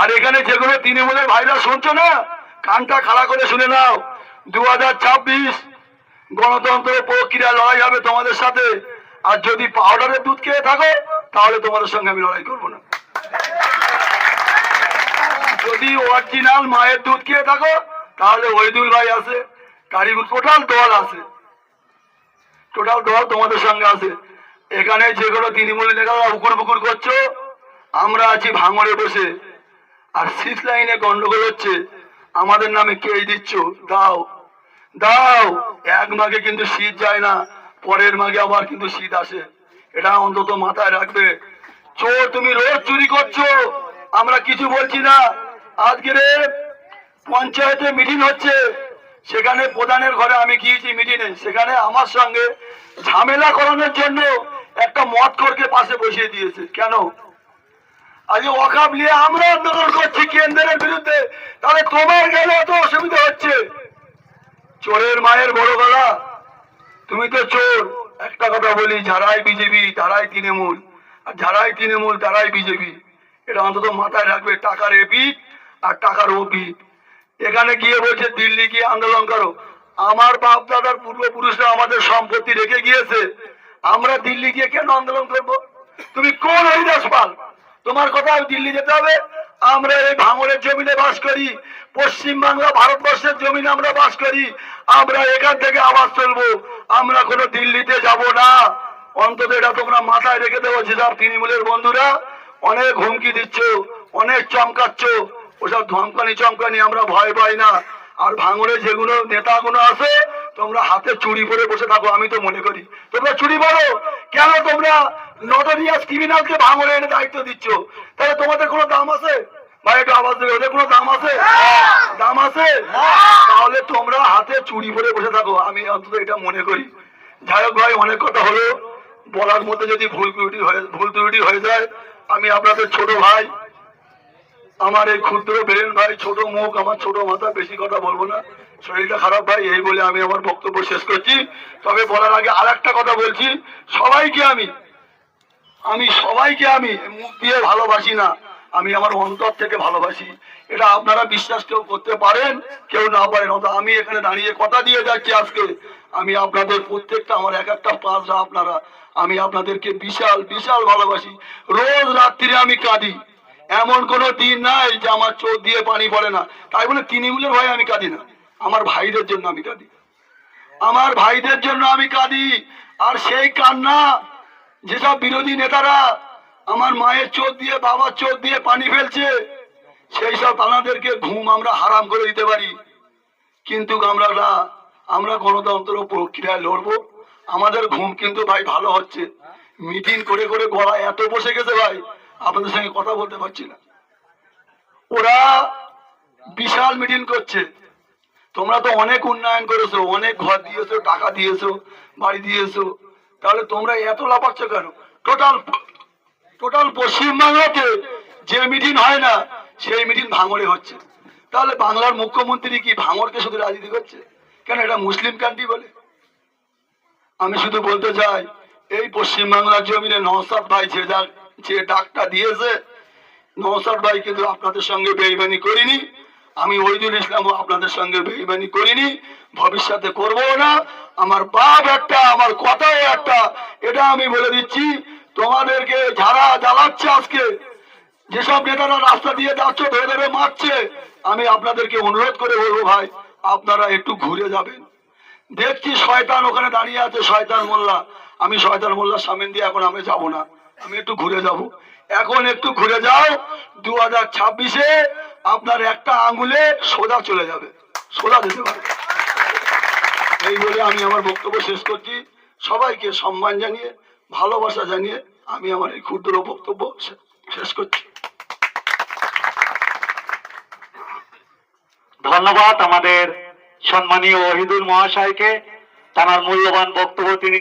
আর এখানে যেগুলো তৃণমূলের ভাইরা শুনছো না, কানটা খাড়া করে শুনে নাও। দু হাজার ছাব্বিশ গণতন্ত্র প্রক্রিয়া লড়াই হবে তোমাদের সাথে। আর যদি পাউডারের দুধ খেয়ে থাকো, তাহলে তোমাদের সঙ্গে আমি লড়াই করব না। যদি অরিজিনাল মায়ের দুধ খেয়ে থাকো, তাহলে ওইদুল ভাই আছে কারিগুল টোটাল দল আছে। টোটাল দল তোমাদের সঙ্গে আছে। এখানে যেগুলো তৃণমূল নেতারা উকুর বুকুর করছ, আমরা আছি ভাঙড়ে বসে। আর সিক্স লাইনে গন্ডগোল হচ্ছে। আমাদের নামে কে দিচ্ছ। দাও। দাও। এক মাগে কিন্তু শীত যায় না। পরের মাগে আবার কিন্তু শীত আসে। এটা অন্তত মাথায় রাখবে। চোর, তুমি রোজ চুরি করছ। আমরা কিছু বলছি না। আজকে রে পঞ্চায়েতে মিটিং হচ্ছে। সেখানে প্রধানের ঘরে আমি গিয়েছি মিটিংয়ে সেখানে আমার সঙ্গে ঝামেলা করানোর জন্য একটা মদ করকে পাশে বসিয়ে দিয়েছে। কেন? আজ ওয়াকাব নিয়ে আমরা আন্দোলন করছি কেন্দ্রের বিরুদ্ধে। তাহলে তোমার গেলে এত অসুবিধা হচ্ছে? চোরের মায়ের বড় গলা। তুমি তো চোর। একটা কথা বলি, যারাই বিজেপি, তারাই তৃণমূল। আর যারাই তৃণমূল, তারাই বিজেপি। এটা অন্তত মাথায় রাখবে, টাকার এপিট আর টাকার ওপিট এখানে গিয়ে বলছে, দিল্লি গিয়ে আন্দোলন করো। আমার বাপ দাদার পূর্বপুরুষরা আমাদের সম্পত্তি রেখে গিয়েছে। আমরা দিল্লি গিয়ে কেন আন্দোলন করব? তুমি কোন হরিদাস পাল? তোমার কথা দিল্লি যেতে হবে। আমরা এই ভাঙড়ের জমিনে বাস করি। পশ্চিম বাংলা ভারতবর্ষের জমিনে আমরা বাস করি। আমরা এখান থেকে আওয়াজ চলবো আমরা কোনো দিল্লিতে যাব না। অন্তত এটা তোমরা মাথায় রেখে দেবো যেসব তৃণমূলের বন্ধুরা। অনেক হুমকি দিচ্ছ, অনেক চমকাচ্ছ। ওসব ধমকানি চমকানি আমরা ভয় পাই না। আর ভাঙড়ে যেগুলো নেতাগুলো আছে তোমরা হাতে চুরি পরে বসে থাকো, আমি তো মনে করি। তোমরা চুরি পড়ো কেন তোমরা নদরিয়াস ক্রিমিনালকে ভাঙড়ে এনে দায়িত্ব দিচ্ছ? তাহলে তোমাদের কোনো দাম আছে? ছোট ভাই, আমার এই ক্ষুদ্র বেরেন ভাই, ছোট মুখ, আমার ছোট মাথা, বেশি কথা বলব না। শরীরটা খারাপ ভাই, এই বলে আমি আমার বক্তব্য শেষ করছি। তবে বলার আগে আর একটা কথা বলছি, সবাইকে আমি আমি সবাইকে আমি মুখ দিয়ে ভালোবাসি না, আমি আমার অন্তর থেকে ভালোবাসি। এটা আপনারা বিশ্বাস কেউ করতে পারেন, কেউ না পারেন। অত আমি এখানে দাঁড়িয়ে কথা দিয়ে যাচ্ছি আজকে। আমি আপনাদের প্রত্যেকটা, আমার এক একটা পাঁচরা আপনারা, আমি আপনাদেরকে বিশাল বিশাল ভালোবাসি। রোজ রাত্রিরে আমি কাঁদি। এমন কোনো দিন নাই যে আমার চোখ দিয়ে পানি পড়ে না। তাই বলে তৃণমূলের ভয়ে আমি কাঁদি না। আমার ভাইদের জন্য আমি কাঁদি। আমার ভাইদের জন্য আমি কাঁদি। আর সেই কান্না, যেসব বিরোধী নেতারা আমার মায়ের চোখ দিয়ে, বাবার চোখ দিয়ে পানি ফেলছে, সেই সব তানাদেরকে ঘুম আমরা হারাম করে দিতে পারি। কিন্তু আমরা না, আমরা গণতন্ত্র প্রক্রিয়ায় লড়বো। আমাদের ঘুম কিন্তু ভাই ভালো হচ্ছে। মিটিং করে করে গলা এত বসে গেছে ভাই, আপনাদের সঙ্গে কথা বলতে পারছি না। ওরা বিশাল মিটিং করছে। তোমরা তো অনেক উন্নয়ন করেছ, অনেক ঘর দিয়েছ, টাকা দিয়েছ, বাড়ি দিয়েছ। তাহলে তোমরা এত লাফাচ্ছ কেন? টোটাল টোটাল পশ্চিমবাংলাতে যে মিটিং হয় না, সেই মিটিং ভাঙড়ে হচ্ছে। তাহলে বাংলার মুখ্যমন্ত্রী কি ভাঙড়কে শুধু রাজনীতি করছে? কেন এটা মুসলিম কান্ট্রি বলে? আমি শুধু বলতে চাই, এই পশ্চিমবাংলার জমিনে নওসাদ ভাই যে যা- যে ডাকটা দিয়েছে নওসাদ ভাই কিন্তু আপনাদের সঙ্গে বেইমানি করিনি। আমি ওইদুল ইসলামও আপনাদের সঙ্গে বেইমানি করিনি, ভবিষ্যতে করব না। আমার বাপ একটা, আমার কথাও একটা, এটা আমি বলে দিচ্ছি, তোমাদেরকে যারা জ্বালাচ্ছে আজকে, যেসব নেতারা রাস্তা দিয়ে যাচ্ছ, ধরে ধরে মারছে, আমি আপনাদেরকে অনুরোধ করে বলব ভাই, আপনারা একটু ঘুরে যাবেন। দেখছি শয়তান ওখানে দাঁড়িয়ে আছে, শয়তান মোল্লা। আমি শয়তান মোল্লার সামনে দিয়ে এখন আমি যাব না। আমি একটু ঘুরে যাব। এখন একটু ঘুরে যাও, দু হাজার ছাব্বিশে আপনার একটা আঙ্গুলে সোজা চলে যাবে। সোজা যেতে পারে। এই বলে আমি আমার বক্তব্য শেষ করছি। সবাইকে সম্মান জানিয়ে, ভালোবাসা জানিয়ে আমি আমার এই ক্ষুদ্র বক্তব্য শেষ করছি। ধন্যবাদ আমাদের সম্মানীয় ওহিদুল মহাশয়কে। তার মূল্যবান বক্তব্য তিনি